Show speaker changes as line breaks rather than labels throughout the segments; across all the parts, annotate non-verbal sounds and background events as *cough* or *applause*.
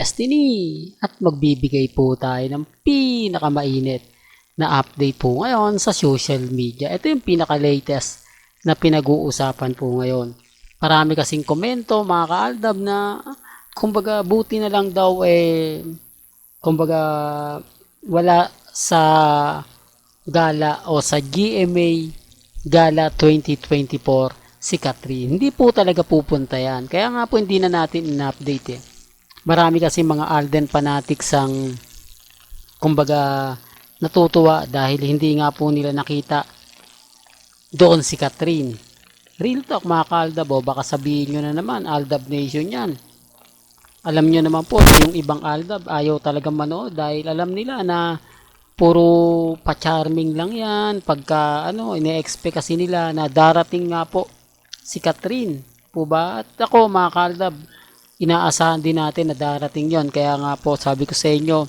Destiny at magbibigay po tayo ng pinakamainit na update po ngayon sa social media. Ito yung pinaka-latest na pinag-uusapan po ngayon. Marami kasing komento mga kaaldab na kumbaga buti na lang daw eh kumbaga wala sa gala o sa GMA Gala 2024 si Catherine. Hindi po talaga pupunta yan. Kaya nga po hindi na natin in-update eh. Marami kasi mga Alden fanatics ang kumbaga natutuwa dahil hindi nga po nila nakita doon si Catherine. Real talk mga kaaldab o baka sabihin nyo na naman Aldab Nation yan. Alam nyo naman po yung ibang Aldab ayaw talaga manood dahil alam nila na puro pa-charming lang yan. Pagka ano, ine-expect kasi nila na darating nga po si Catherine. Po ba? At ako mga kaaldab, inaasahan din natin na darating yon Kaya nga po sabi ko sa inyo,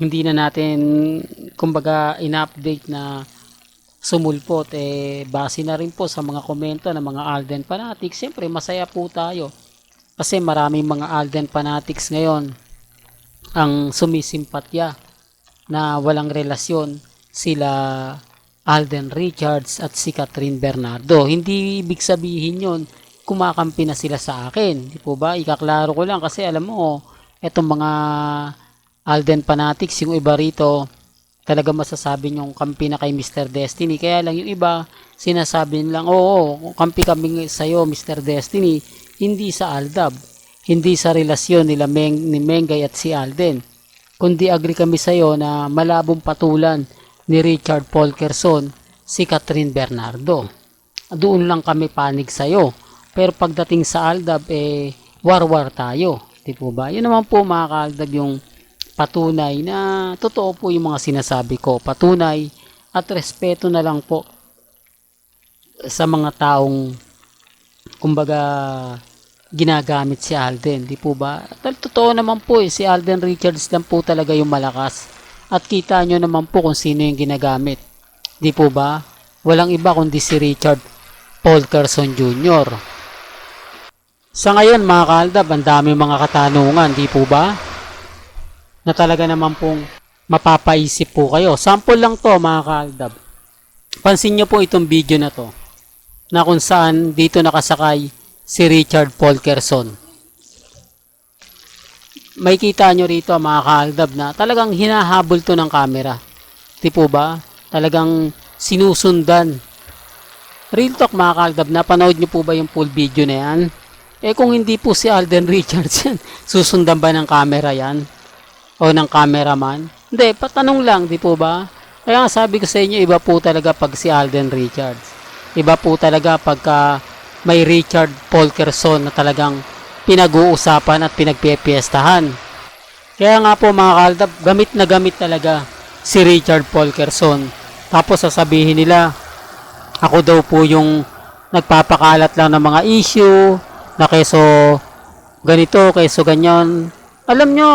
hindi na natin kumbaga in-update na sumulpot. Eh base na rin po sa mga komento ng mga Alden fanatics. Siyempre masaya po tayo. Kasi maraming mga Alden fanatics ngayon ang sumisimpatya na walang relasyon sila Alden Richards at si Catherine Bernardo. Hindi ibig sabihin yon kumakampi na sila sa akin di po ba ikaklaro ko lang kasi alam mo etong mga Alden fanatics yung iba rito talaga masasabi nyong kampi na kay Mr. Destiny. Kaya lang yung iba, sinasabi nilang, oo, kampi kami sa iyo, Mr. Destiny, hindi sa Aldab, hindi sa relasyon nila Meng, ni Mengay at si Alden. Kundi agree kami sa iyo na malabong patulan ni Richard Polkerson si Catherine Bernardo. Doon lang kami panig sa iyo. Pero pagdating sa Aldab, eh, war-war tayo. Di po ba? Yun naman po mga kaaldab yung patunay na totoo po yung mga sinasabi ko. Patunay at respeto na lang po sa mga taong kumbaga ginagamit si Alden, di po ba? At totoo naman po eh, si Alden Richards lang po talaga yung malakas. At kita nyo naman po kung sino yung ginagamit. Di po ba? Walang iba kundi si Richard Paul Carson Jr. Sa ngayon mga kaaldab, ang dami mga katanungan, di po ba? na talaga naman pong mapapaisip po kayo. Sample lang to mga kaaldab. Pansin nyo po itong video na to na kung saan dito nakasakay si Richard Polkerson. May kita nyo rito mga kaaldab na talagang hinahabol to ng camera. Di po ba? Talagang sinusundan. Real talk mga kaaldab, napanood nyo po ba yung full video na yan? Eh kung hindi po si Alden *laughs* Richards yan, susundan ba ng camera yan? o ng cameraman? Hindi, patanong lang, di po ba? Kaya nga sabi ko sa inyo, iba po talaga pag si Alden Richards. Iba po talaga pagka may Richard Polkerson na talagang pinag-uusapan at pinagpipiestahan. Kaya nga po mga kaldab, gamit na gamit talaga si Richard Polkerson. Tapos sasabihin nila, ako daw po yung nagpapakalat lang ng mga issue, na keso ganito, keso ganyan. Alam nyo,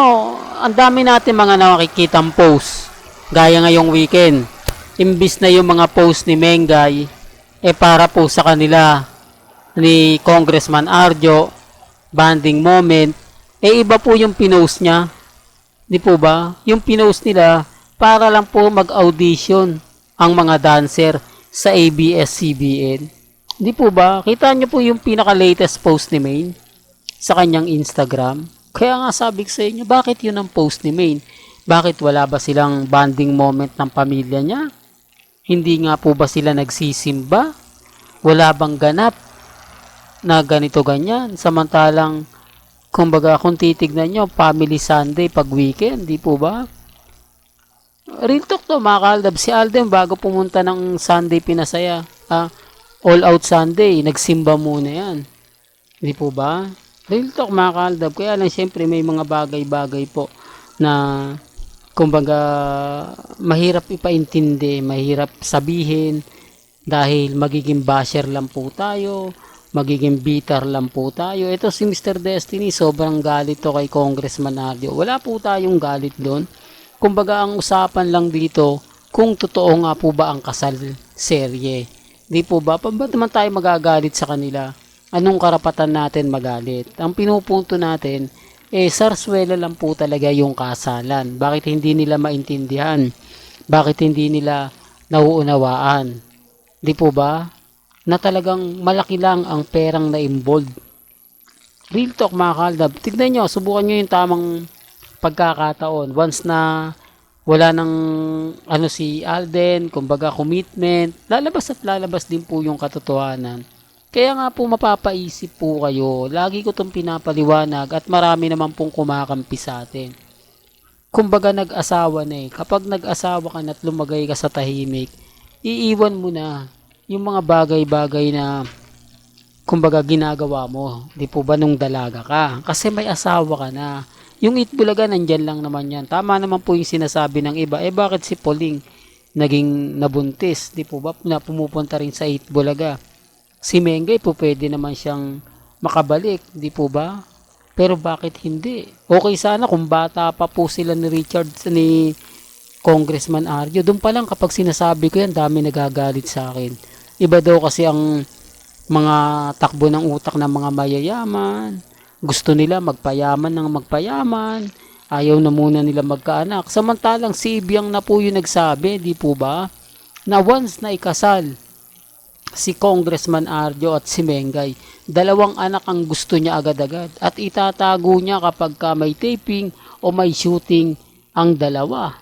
ang dami natin mga nakikitang post gaya ngayong weekend. Imbis na yung mga post ni Mengay eh para po sa kanila ni Congressman Arjo banding moment eh iba po yung pinost niya. Di po ba? Yung pinost nila para lang po mag-audition ang mga dancer sa ABS-CBN di po ba kita nyo po yung pinaka latest post ni Maine sa kanyang Instagram kaya nga sabi ko sa inyo, bakit yun ang post ni Maine? Bakit wala ba silang bonding moment ng pamilya niya? Hindi nga po ba sila nagsisimba? Wala bang ganap na ganito ganyan? Samantalang, kumbaga kung titignan nyo, family Sunday pag weekend, di po ba? Real talk to mga kaldab. Si Alden bago pumunta ng Sunday pinasaya, ah, all out Sunday, nagsimba muna yan. Di po ba? Real talk mga kaaldab. Kaya lang siyempre may mga bagay-bagay po na kumbaga mahirap ipaintindi, mahirap sabihin dahil magiging basher lang po tayo, magiging bitter lang po tayo. Ito si Mr. Destiny, sobrang galit to kay Congressman Ardio. Wala po tayong galit doon. Kumbaga ang usapan lang dito kung totoo nga po ba ang kasal serye. Di po ba? Pa ba't naman tayo magagalit sa kanila? anong karapatan natin magalit. Ang pinupunto natin, eh sarswela lang po talaga yung kasalan. Bakit hindi nila maintindihan? Bakit hindi nila nauunawaan? Di po ba? Na talagang malaki lang ang perang na involved. Real talk mga kaldab. Tignan nyo, subukan nyo yung tamang pagkakataon. Once na wala nang ano si Alden, kumbaga commitment, lalabas at lalabas din po yung katotohanan. Kaya nga po mapapaisip po kayo, lagi ko itong pinapaliwanag at marami naman pong kumakampi sa atin. Kumbaga nag-asawa na eh. Kapag nag-asawa ka na at lumagay ka sa tahimik, iiwan mo na yung mga bagay-bagay na kumbaga ginagawa mo. Di po ba nung dalaga ka? Kasi may asawa ka na. Yung Itbulaga nandyan lang naman yan. Tama naman po yung sinasabi ng iba. Eh bakit si Pauling naging nabuntis? Di po ba na pumupunta rin sa Itbulaga? Si Mengay po pwede naman siyang makabalik. Di po ba? Pero bakit hindi? Okay sana kung bata pa po sila ni Richard ni Congressman Arjo. Doon pa lang kapag sinasabi ko yan, dami nagagalit sa akin. Iba daw kasi ang mga takbo ng utak ng mga mayayaman. Gusto nila magpayaman ng magpayaman. Ayaw na muna nila magkaanak. Samantalang si Ibiang na po yung nagsabi, di po ba? Na once na ikasal si Congressman Arjo at si Mengay, dalawang anak ang gusto niya agad-agad at itatago niya kapag ka may taping o may shooting ang dalawa.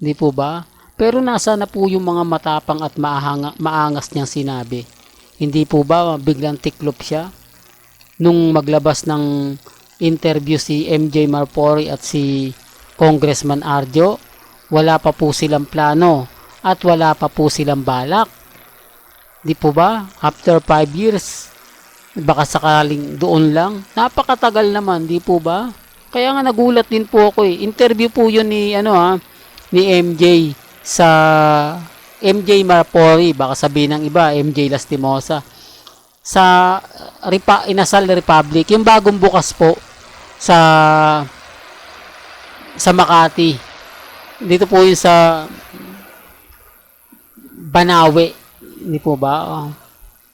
Di po ba? Pero nasa na po yung mga matapang at maahanga, maangas niyang sinabi. Hindi po ba biglang tiklop siya? Nung maglabas ng interview si MJ Marpori at si Congressman Arjo, wala pa po silang plano at wala pa po silang balak. Di po ba? After 5 years, baka sakaling doon lang. Napakatagal naman, di po ba? Kaya nga nagulat din po ako eh. Interview po yun ni ano ha, ni MJ sa MJ Marpori, baka sabihin ng iba, MJ Lastimosa. Sa Repa, Inasal Republic, yung bagong bukas po sa sa Makati. Dito po yung sa Banawe. Hindi po ba? Oh.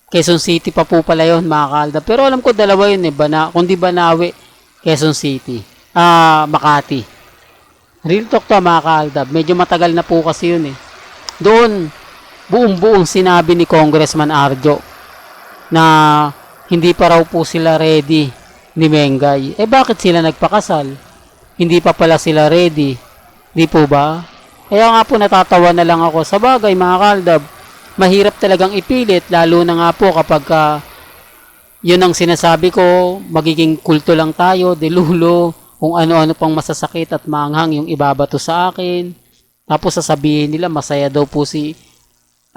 Quezon City pa po pala yun, mga kalda. Pero alam ko dalawa yun eh. Bana, kundi Banawe, Quezon City. Ah, Makati. Real talk to mga kalda. Medyo matagal na po kasi yun eh. Doon, buong-buong sinabi ni Congressman Arjo na hindi pa raw po sila ready ni Mengay. Eh bakit sila nagpakasal? Hindi pa pala sila ready. Di po ba? Kaya nga po natatawa na lang ako. Sa bagay mga kaldab, mahirap talagang ipilit lalo na nga po kapag uh, yun ang sinasabi ko, magiging kulto lang tayo, delulo, kung ano-ano pang masasakit at maanghang yung ibabato sa akin. Tapos sasabihin nila masaya daw po si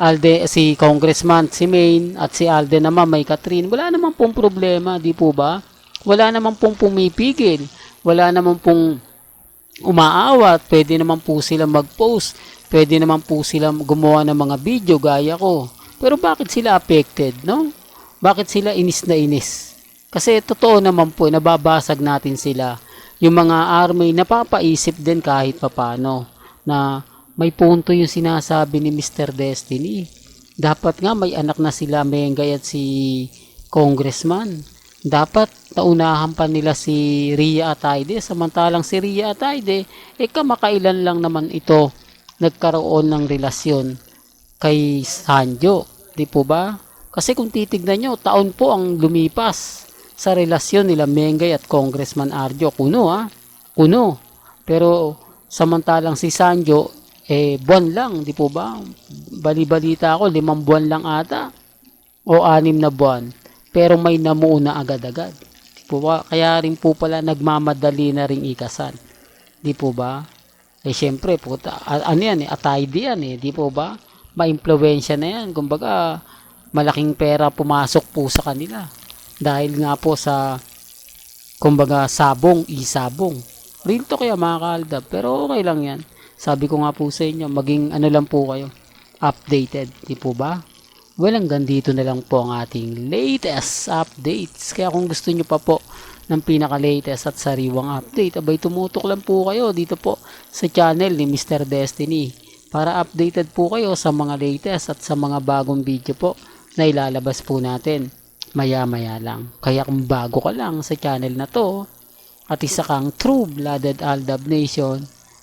Alde, si Congressman, si Maine, at si Alde naman may Catherine. Wala naman pong problema, di po ba? Wala naman pong pumipigil. Wala naman pong umaawat. Pwede naman po sila mag-post. Pwede naman po sila gumawa ng mga video gaya ko. Pero bakit sila affected, no? Bakit sila inis na inis? Kasi totoo naman po, nababasag natin sila. Yung mga army, napapaisip din kahit papano na may punto yung sinasabi ni Mr. Destiny. Dapat nga may anak na sila Mengay at si Congressman. Dapat naunahan pa nila si Ria Atayde samantalang si Ria Atayde eh kamakailan lang naman ito nagkaroon ng relasyon kay Sanjo. Di po ba? Kasi kung titignan nyo, taon po ang lumipas sa relasyon nila Mengay at Congressman Arjo. Kuno ha? Kuno. Pero samantalang si Sanjo eh buwan lang, di po ba? Bali-balita ako, limang buwan lang ata o anim na buwan. Pero may namuuna agad-agad. Di po ba? Kaya rin po pala nagmamadali na ring ikasal. Di po ba? Eh syempre, puta, ano yan eh, atayde yan eh, di po ba? Ma-impluensya na yan. Kumbaga, malaking pera pumasok po sa kanila. Dahil nga po sa, kumbaga, sabong, isabong. Real to kaya mga kaldab, pero okay lang yan. Sabi ko nga po sa inyo, maging ano lang po kayo, updated, di po ba? Well, hanggang dito na lang po ang ating latest updates. Kaya kung gusto nyo pa po ng pinaka-latest at sariwang update, abay tumutok lang po kayo dito po sa channel ni Mr. Destiny para updated po kayo sa mga latest at sa mga bagong video po na ilalabas po natin maya maya lang. Kaya kung bago ka lang sa channel na to, at isa kang true blooded Aldab Nation